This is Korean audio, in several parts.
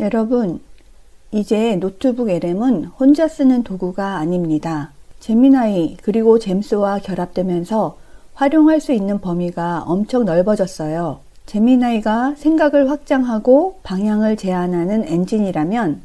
여러분, 이제 노트북 LM은 혼자 쓰는 도구가 아닙니다. 제미나이 그리고 잼스와 결합되면서 활용할 수 있는 범위가 엄청 넓어졌어요. 제미나이가 생각을 확장하고 방향을 제한하는 엔진이라면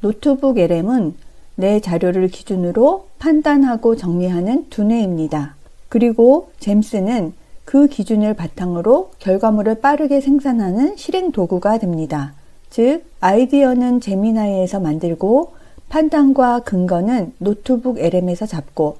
노트북 LM은 내 자료를 기준으로 판단하고 정리하는 두뇌입니다. 그리고 잼스는 그 기준을 바탕으로 결과물을 빠르게 생산하는 실행 도구가 됩니다. 즉, 아이디어는 제미나이에서 만들고 판단과 근거는 노트북 LM에서 잡고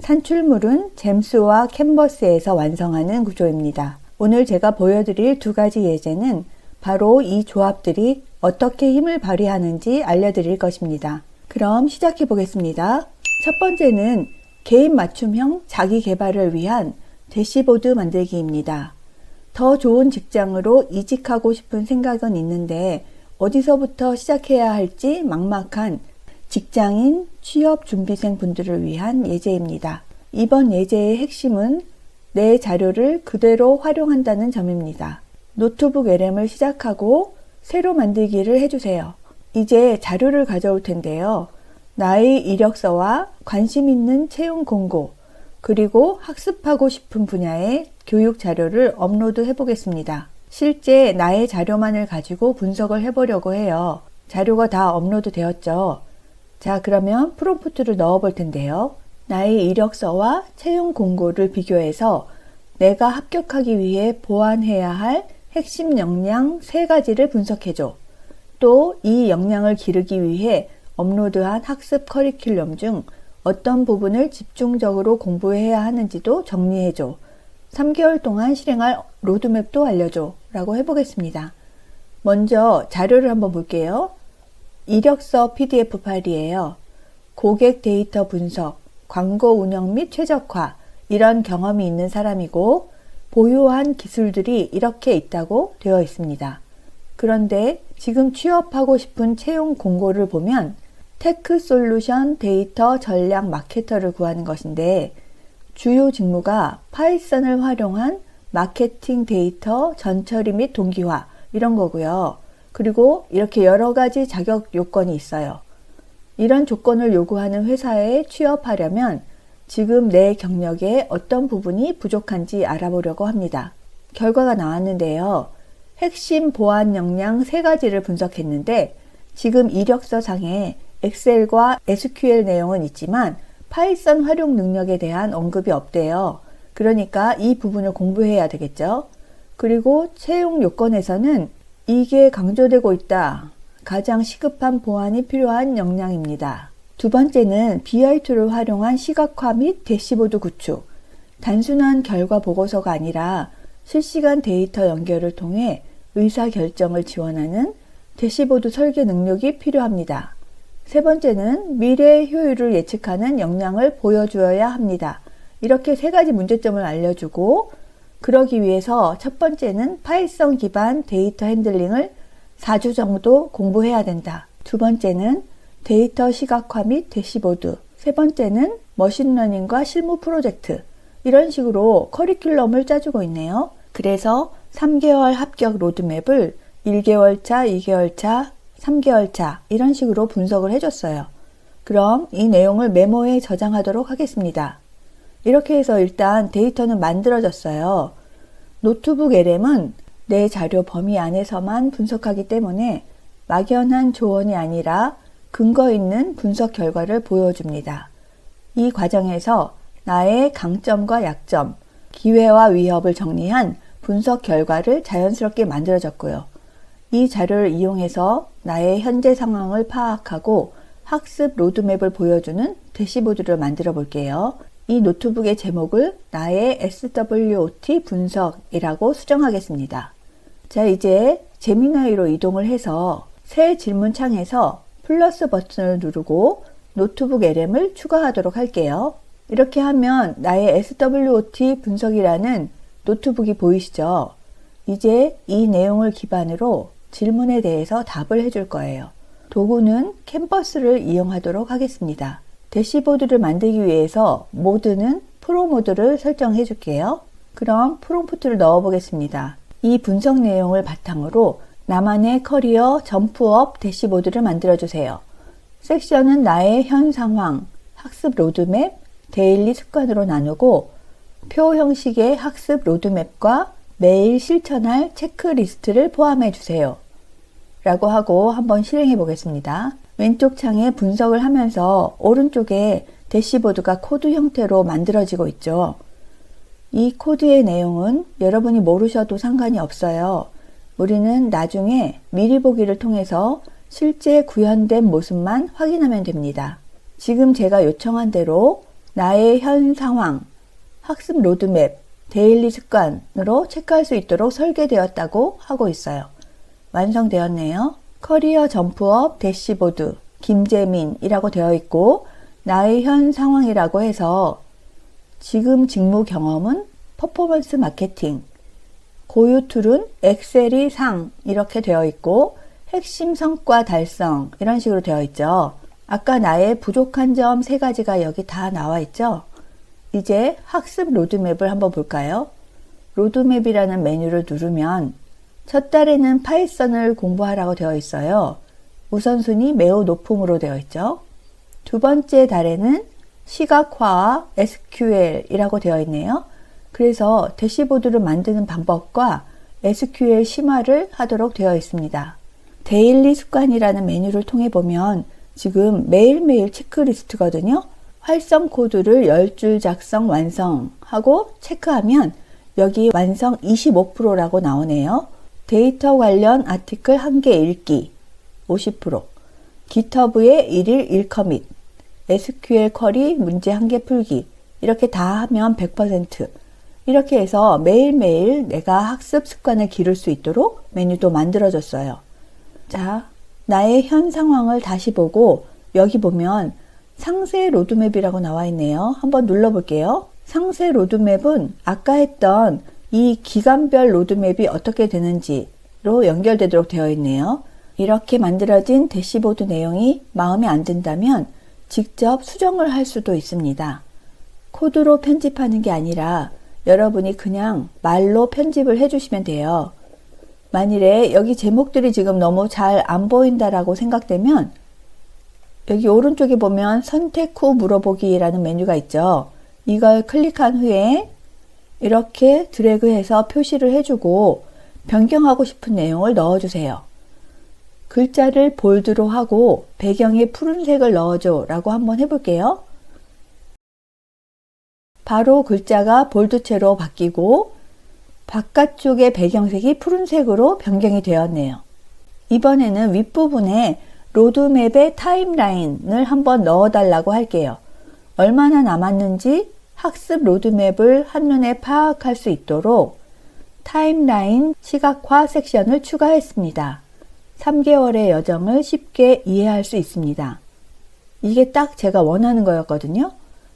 산출물은 잼스와 캔버스에서 완성하는 구조입니다. 오늘 제가 보여드릴 두 가지 예제는 바로 이 조합들이 어떻게 힘을 발휘하는지 알려드릴 것입니다. 그럼 시작해 보겠습니다. 첫 번째는 개인 맞춤형 자기 개발을 위한 대시보드 만들기입니다. 더 좋은 직장으로 이직하고 싶은 생각은 있는데 어디서부터 시작해야 할지 막막한 직장인 취업 준비생 분들을 위한 예제입니다. 이번 예제의 핵심은 내 자료를 그대로 활용한다는 점입니다. 노트북 LM을 시작하고 새로 만들기를 해주세요. 이제 자료를 가져올 텐데요. 나의 이력서와 관심 있는 채용 공고, 그리고 학습하고 싶은 분야의 교육 자료를 업로드 해보겠습니다. 실제 나의 자료만을 가지고 분석을 해보려고 해요. 자료가 다 업로드 되었죠. 자, 그러면 프롬프트를 넣어 볼 텐데요. 나의 이력서와 채용 공고를 비교해서 내가 합격하기 위해 보완해야 할 핵심 역량 세 가지를 분석해줘. 또 이 역량을 기르기 위해 업로드한 학습 커리큘럼 중 어떤 부분을 집중적으로 공부해야 하는지도 정리해줘. 3개월 동안 실행할 로드맵도 알려줘. 라고 해보겠습니다. 먼저 자료를 한번 볼게요. 이력서 PDF 파일이에요. 고객 데이터 분석, 광고 운영 및 최적화, 이런 경험이 있는 사람이고, 보유한 기술들이 이렇게 있다고 되어 있습니다. 그런데 지금 취업하고 싶은 채용 공고를 보면 테크 솔루션 데이터 전략 마케터를 구하는 것인데 주요 직무가 파이썬을 활용한 마케팅 데이터 전처리 및 동기화 이런 거고요. 그리고 이렇게 여러 가지 자격 요건이 있어요. 이런 조건을 요구하는 회사에 취업하려면 지금 내 경력에 어떤 부분이 부족한지 알아보려고 합니다. 결과가 나왔는데요. 핵심 보안 역량 세 가지를 분석했는데 지금 이력서 상에 엑셀과 SQL 내용은 있지만 파이썬 활용 능력에 대한 언급이 없대요. 그러니까 이 부분을 공부해야 되겠죠. 그리고 채용 요건에서는 이게 강조되고 있다. 가장 시급한 보완이 필요한 역량입니다. 두 번째는 BI2를 활용한 시각화 및 대시보드 구축. 단순한 결과 보고서가 아니라 실시간 데이터 연결을 통해 의사 결정을 지원하는 대시보드 설계 능력이 필요합니다. 세 번째는 미래의 효율을 예측하는 역량을 보여주어야 합니다. 이렇게 세 가지 문제점을 알려주고 그러기 위해서 첫 번째는 파이썬 기반 데이터 핸들링을 4주 정도 공부해야 된다. 두 번째는 데이터 시각화 및 대시보드. 세 번째는 머신러닝과 실무 프로젝트. 이런 식으로 커리큘럼을 짜주고 있네요. 그래서 3개월 합격 로드맵을 1개월 차, 2개월 차, 3개월 차 이런 식으로 분석을 해줬어요. 그럼 이 내용을 메모에 저장하도록 하겠습니다. 이렇게 해서 일단 데이터는 만들어졌어요. 노트북 LM은 내 자료 범위 안에서만 분석하기 때문에 막연한 조언이 아니라 근거 있는 분석 결과를 보여줍니다. 이 과정에서 나의 강점과 약점, 기회와 위협을 정리한 분석 결과를 자연스럽게 만들어졌고요. 이 자료를 이용해서 나의 현재 상황을 파악하고 학습 로드맵을 보여주는 대시보드를 만들어 볼게요. 이 노트북의 제목을 나의 SWOT 분석이라고 수정하겠습니다. 자, 이제 제미나이로 이동을 해서 새 질문 창에서 플러스 버튼을 누르고 노트북 LM을 추가하도록 할게요. 이렇게 하면 나의 SWOT 분석이라는 노트북이 보이시죠? 이제 이 내용을 기반으로 질문에 대해서 답을 해줄 거예요. 도구는 캔버스를 이용하도록 하겠습니다. 대시보드를 만들기 위해서 모드는 프로 모드를 설정해 줄게요. 그럼 프롬프트를 넣어 보겠습니다. 이 분석 내용을 바탕으로 나만의 커리어 점프업 대시보드를 만들어 주세요. 섹션은 나의 현 상황, 학습 로드맵, 데일리 습관으로 나누고 표 형식의 학습 로드맵과 매일 실천할 체크리스트를 포함해 주세요. 라고 하고 한번 실행해 보겠습니다. 왼쪽 창에 분석을 하면서 오른쪽에 대시보드가 코드 형태로 만들어지고 있죠. 이 코드의 내용은 여러분이 모르셔도 상관이 없어요. 우리는 나중에 미리 보기를 통해서 실제 구현된 모습만 확인하면 됩니다. 지금 제가 요청한 대로 나의 현 상황, 학습 로드맵, 데일리 습관으로 체크할 수 있도록 설계되었다고 하고 있어요. 완성되었네요. 커리어 점프업 대시보드 김재민이라고 되어 있고 나의 현 상황이라고 해서 지금 직무 경험은 퍼포먼스 마케팅, 고유 툴은 엑셀이 상 이렇게 되어 있고 핵심 성과 달성 이런 식으로 되어 있죠. 아까 나의 부족한 점 세 가지가 여기 다 나와 있죠. 이제 학습 로드맵을 한번 볼까요? 로드맵이라는 메뉴를 누르면 첫 달에는 파이썬을 공부하라고 되어 있어요. 우선순위 매우 높음으로 되어 있죠. 두 번째 달에는 시각화와 SQL이라고 되어 있네요. 그래서 대시보드를 만드는 방법과 SQL 심화를 하도록 되어 있습니다. 데일리 습관이라는 메뉴를 통해 보면 지금 매일매일 체크리스트거든요. 활성 코드를 10줄 작성 완성하고 체크하면 여기 완성 25%라고 나오네요. 데이터 관련 아티클 1개 읽기 50%, 기터브의 1일 1커밋, SQL 쿼리 문제 1개 풀기 이렇게 다 하면 100% 이렇게 해서 매일매일 내가 학습 습관을 기를 수 있도록 메뉴도 만들어졌어요. 자, 나의 현 상황을 다시 보고 여기 보면 상세 로드맵이라고 나와 있네요. 한번 눌러볼게요. 상세 로드맵은 아까 했던 이 기간별 로드맵이 어떻게 되는지로 연결되도록 되어 있네요. 이렇게 만들어진 대시보드 내용이 마음에 안 든다면 직접 수정을 할 수도 있습니다. 코드로 편집하는 게 아니라 여러분이 그냥 말로 편집을 해주시면 돼요. 만일에 여기 제목들이 지금 너무 잘 안 보인다라고 생각되면 여기 오른쪽에 보면 선택 후 물어보기라는 메뉴가 있죠. 이걸 클릭한 후에 이렇게 드래그해서 표시를 해주고 변경하고 싶은 내용을 넣어주세요. 글자를 볼드로 하고 배경에 푸른색을 넣어줘 라고 한번 해볼게요. 바로 글자가 볼드체로 바뀌고 바깥쪽의 배경색이 푸른색으로 변경이 되었네요. 이번에는 윗부분에 로드맵의 타임라인을 한번 넣어달라고 할게요. 얼마나 남았는지 학습 로드맵을 한눈에 파악할 수 있도록 타임라인 시각화 섹션을 추가했습니다. 3개월의 여정을 쉽게 이해할 수 있습니다. 이게 딱 제가 원하는 거였거든요.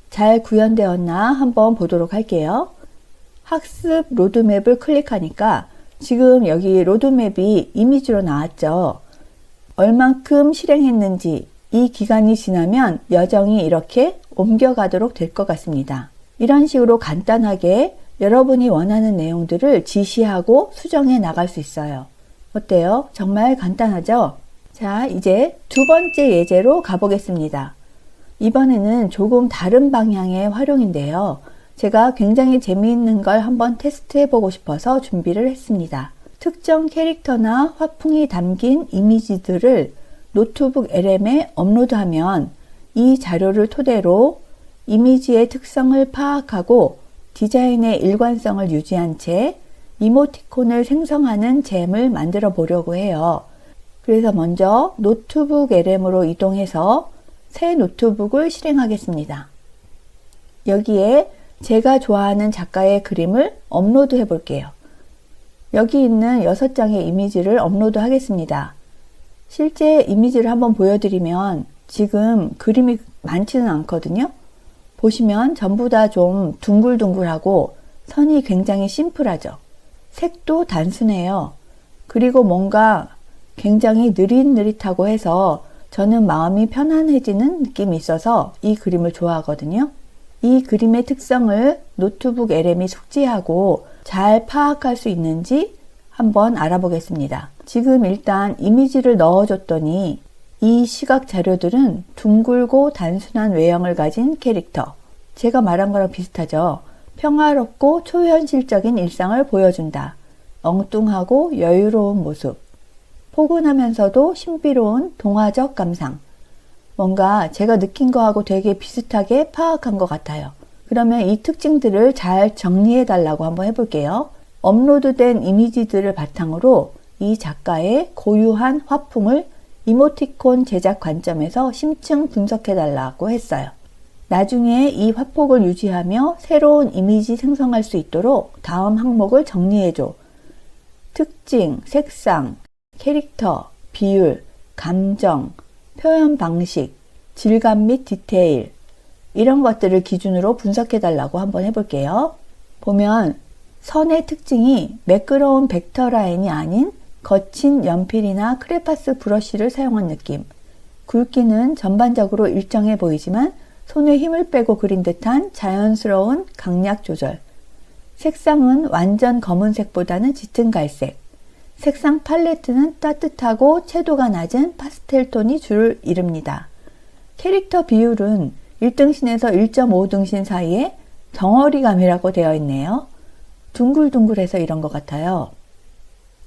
잘 구현되었나 한번 보도록 할게요. 학습 로드맵을 클릭하니까 지금 여기 로드맵이 이미지로 나왔죠. 얼만큼 실행했는지 이 기간이 지나면 여정이 이렇게 옮겨가도록 될 것 같습니다. 이런 식으로 간단하게 여러분이 원하는 내용들을 지시하고 수정해 나갈 수 있어요. 어때요? 정말 간단하죠? 자, 이제 두 번째 예제로 가보겠습니다. 이번에는 조금 다른 방향의 활용인데요. 제가 굉장히 재미있는 걸 한번 테스트해 보고 싶어서 준비를 했습니다. 특정 캐릭터나 화풍이 담긴 이미지들을 노트북 LM에 업로드하면 이 자료를 토대로 이미지의 특성을 파악하고 디자인의 일관성을 유지한 채 이모티콘을 생성하는 잼을 만들어 보려고 해요. 그래서 먼저 노트북 LM으로 이동해서 새 노트북을 실행하겠습니다. 여기에 제가 좋아하는 작가의 그림을 업로드 해 볼게요. 여기 있는 6장의 이미지를 업로드 하겠습니다. 실제 이미지를 한번 보여드리면 지금 그림이 많지는 않거든요. 보시면 전부 다 좀 둥글둥글하고 선이 굉장히 심플하죠. 색도 단순해요. 그리고 뭔가 굉장히 느릿느릿하고 해서 저는 마음이 편안해지는 느낌이 있어서 이 그림을 좋아하거든요. 이 그림의 특성을 노트북 LM이 숙지하고 잘 파악할 수 있는지 한번 알아보겠습니다. 지금 일단 이미지를 넣어줬더니 이 시각 자료들은 둥글고 단순한 외형을 가진 캐릭터. 제가 말한 거랑 비슷하죠. 평화롭고 초현실적인 일상을 보여준다. 엉뚱하고 여유로운 모습. 포근하면서도 신비로운 동화적 감상. 뭔가 제가 느낀 거하고 되게 비슷하게 파악한 것 같아요. 그러면 이 특징들을 잘 정리해 달라고 한번 해볼게요. 업로드된 이미지들을 바탕으로 이 작가의 고유한 화풍을 이모티콘 제작 관점에서 심층 분석해 달라고 했어요. 나중에 이 화폭을 유지하며 새로운 이미지 생성할 수 있도록 다음 항목을 정리해줘. 특징, 색상, 캐릭터, 비율, 감정, 표현 방식, 질감 및 디테일, 이런 것들을 기준으로 분석해 달라고 한번 해볼게요. 보면 선의 특징이 매끄러운 벡터 라인이 아닌 거친 연필이나 크레파스 브러쉬를 사용한 느낌. 굵기는 전반적으로 일정해 보이지만 손에 힘을 빼고 그린 듯한 자연스러운 강약 조절. 색상은 완전 검은색보다는 짙은 갈색. 색상 팔레트는 따뜻하고 채도가 낮은 파스텔 톤이 줄을 이룹니다. 캐릭터 비율은 1등신에서 1.5등신 사이에 덩어리감이라고 되어 있네요. 둥글둥글해서 이런 것 같아요.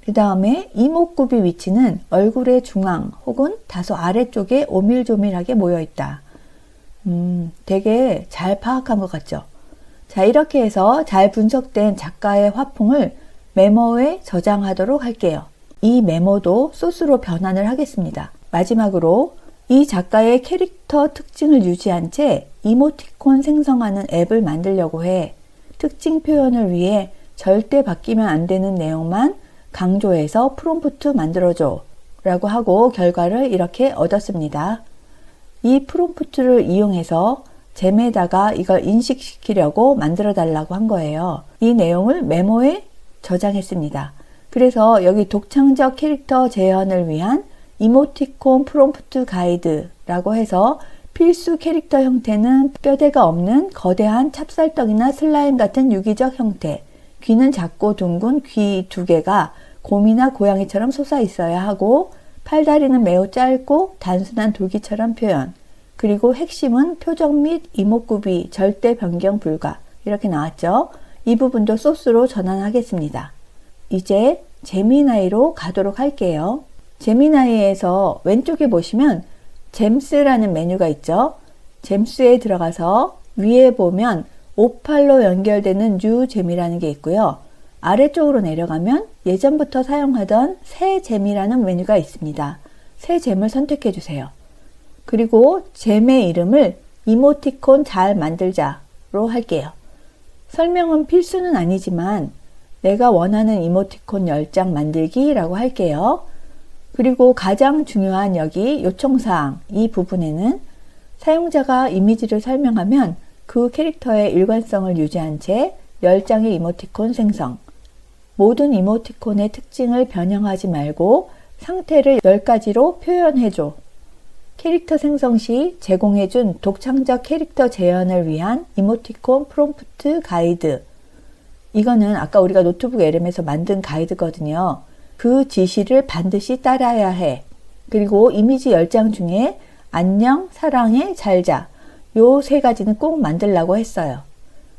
그 다음에 이목구비 위치는 얼굴의 중앙 혹은 다소 아래쪽에 오밀조밀하게 모여 있다. 음, 되게 잘 파악한 것 같죠? 자, 이렇게 해서 잘 분석된 작가의 화풍을 메모에 저장하도록 할게요. 이 메모도 소스로 변환을 하겠습니다. 마지막으로 이 작가의 캐릭터 특징을 유지한 채 이모티콘 생성하는 앱을 만들려고 해 특징 표현을 위해 절대 바뀌면 안 되는 내용만 강조해서 프롬프트 만들어줘 라고 하고 결과를 이렇게 얻었습니다. 이 프롬프트를 이용해서 잼에다가 이걸 인식시키려고 만들어 달라고 한 거예요. 이 내용을 메모에 저장했습니다. 그래서 여기 독창적 캐릭터 재현을 위한 이모티콘 프롬프트 가이드라고 해서 필수 캐릭터 형태는 뼈대가 없는 거대한 찹쌀떡이나 슬라임 같은 유기적 형태, 귀는 작고 둥근 귀 두 개가 곰이나 고양이처럼 솟아 있어야 하고 팔다리는 매우 짧고 단순한 돌기처럼 표현. 그리고 핵심은 표정 및 이목구비 절대 변경 불가. 이렇게 나왔죠. 이 부분도 소스로 전환하겠습니다. 이제 제미나이로 가도록 할게요. 제미나이에서 왼쪽에 보시면 잼스라는 메뉴가 있죠. 잼스에 들어가서 위에 보면 오팔로 연결되는 뉴잼이라는 게 있고요. 아래쪽으로 내려가면 예전부터 사용하던 새 잼이라는 메뉴가 있습니다. 새 잼을 선택해 주세요. 그리고 잼의 이름을 이모티콘 잘 만들자로 할게요. 설명은 필수는 아니지만 내가 원하는 이모티콘 10장 만들기라고 할게요. 그리고 가장 중요한 여기 요청사항 이 부분에는 사용자가 이미지를 설명하면 그 캐릭터의 일관성을 유지한 채 10장의 이모티콘 생성. 모든 이모티콘의 특징을 변형하지 말고 상태를 10가지로 표현해줘. 캐릭터 생성 시 제공해준 독창적 캐릭터 재현을 위한 이모티콘 프롬프트 가이드. 이거는 아까 우리가 노트북 LM에서 만든 가이드거든요. 그 지시를 반드시 따라야 해. 그리고 이미지 10장 중에 안녕, 사랑해, 잘자. 요 세 가지는 꼭 만들라고 했어요.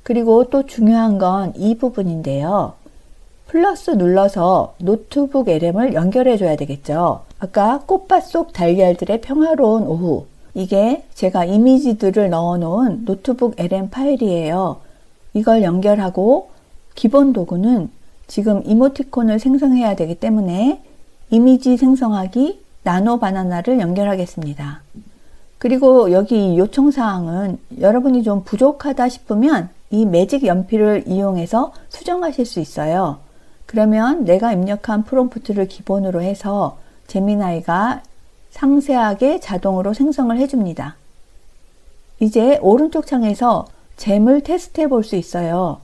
그리고 또 중요한 건 이 부분인데요. 플러스 눌러서 노트북 LM을 연결해 줘야 되겠죠. 아까 꽃밭 속 달걀들의 평화로운 오후. 이게 제가 이미지들을 넣어 놓은 노트북 LM 파일이에요. 이걸 연결하고 기본 도구는 지금 이모티콘을 생성해야 되기 때문에 이미지 생성하기 나노 바나나를 연결하겠습니다. 그리고 여기 요청 사항은 여러분이 좀 부족하다 싶으면 이 매직 연필을 이용해서 수정하실 수 있어요. 그러면 내가 입력한 프롬프트를 기본으로 해서 제미나이가 상세하게 자동으로 생성을 해줍니다. 이제 오른쪽 창에서 잼을 테스트해 볼 수 있어요.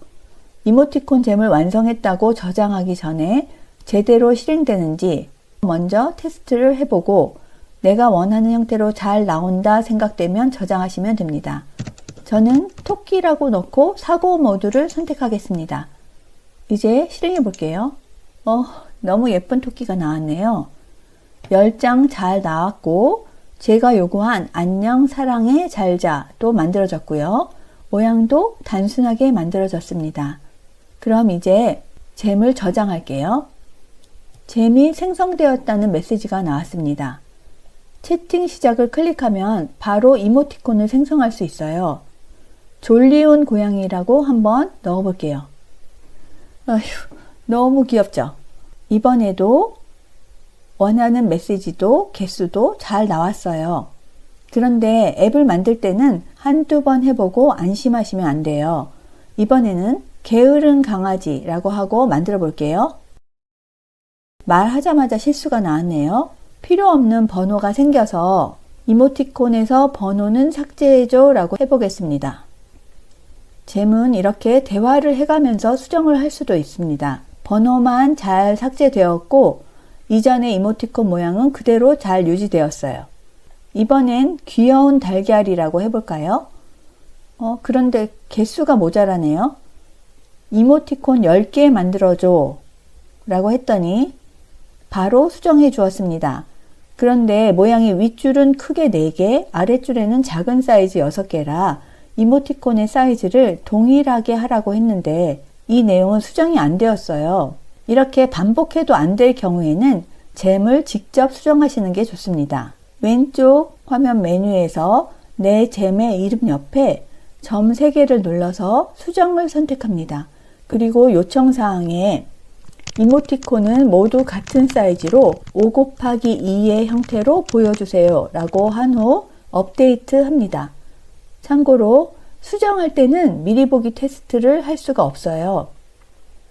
이모티콘 잼을 완성했다고 저장하기 전에 제대로 실행되는지 먼저 테스트를 해보고 내가 원하는 형태로 잘 나온다 생각되면 저장하시면 됩니다. 저는 토끼라고 넣고 사고 모드를 선택하겠습니다. 이제 실행해 볼게요. 어, 너무 예쁜 토끼가 나왔네요. 10장 잘 나왔고 제가 요구한 안녕 사랑해 잘자도 만들어졌고요. 모양도 단순하게 만들어졌습니다. 그럼 이제 잼을 저장할게요. 잼이 생성되었다는 메시지가 나왔습니다. 채팅 시작을 클릭하면 바로 이모티콘을 생성할 수 있어요. 졸리운 고양이라고 한번 넣어볼게요. 아휴, 너무 귀엽죠? 이번에도 원하는 메시지도 개수도 잘 나왔어요. 그런데 앱을 만들 때는 한두 번 해보고 안심하시면 안 돼요. 이번에는 게으른 강아지라고 하고 만들어 볼게요. 말하자마자 실수가 나왔네요. 필요 없는 번호가 생겨서 이모티콘에서 번호는 삭제해줘 라고 해보겠습니다. 잼은 이렇게 대화를 해가면서 수정을 할 수도 있습니다. 번호만 잘 삭제되었고 이전의 이모티콘 모양은 그대로 잘 유지되었어요. 이번엔 귀여운 달걀이라고 해볼까요? 어, 그런데 개수가 모자라네요. 이모티콘 10개 만들어줘 라고 했더니 바로 수정해 주었습니다. 그런데 모양이 윗줄은 크게 4개, 아랫줄에는 작은 사이즈 6개라 이모티콘의 사이즈를 동일하게 하라고 했는데 이 내용은 수정이 안 되었어요. 이렇게 반복해도 안 될 경우에는 잼을 직접 수정하시는 게 좋습니다. 왼쪽 화면 메뉴에서 내 잼의 이름 옆에 점 3개를 눌러서 수정을 선택합니다. 그리고 요청사항에 이모티콘은 모두 같은 사이즈로 5 곱하기 2의 형태로 보여주세요 라고 한 후 업데이트 합니다. 참고로 수정할 때는 미리 보기 테스트를 할 수가 없어요.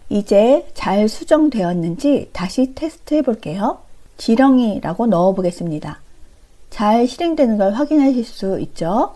이제 잘 수정되었는지 다시 테스트 해 볼게요. 지렁이라고 넣어 보겠습니다. 잘 실행되는 걸 확인하실 수 있죠?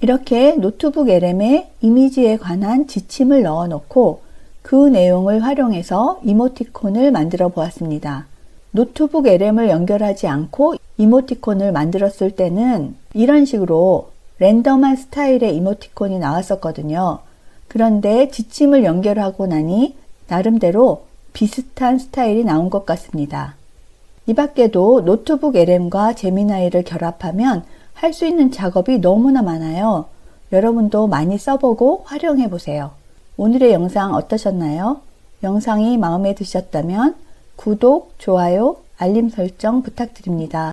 이렇게 노트북 LM에 이미지에 관한 지침을 넣어 놓고 그 내용을 활용해서 이모티콘을 만들어 보았습니다. 노트북 LM을 연결하지 않고 이모티콘을 만들었을 때는 이런 식으로 랜덤한 스타일의 이모티콘이 나왔었거든요. 그런데 지침을 연결하고 나니 나름대로 비슷한 스타일이 나온 것 같습니다. 이 밖에도 노트북 LM과 제미나이를 결합하면 할 수 있는 작업이 너무나 많아요. 여러분도 많이 써보고 활용해 보세요. 오늘의 영상 어떠셨나요? 영상이 마음에 드셨다면 구독, 좋아요, 알림 설정 부탁드립니다.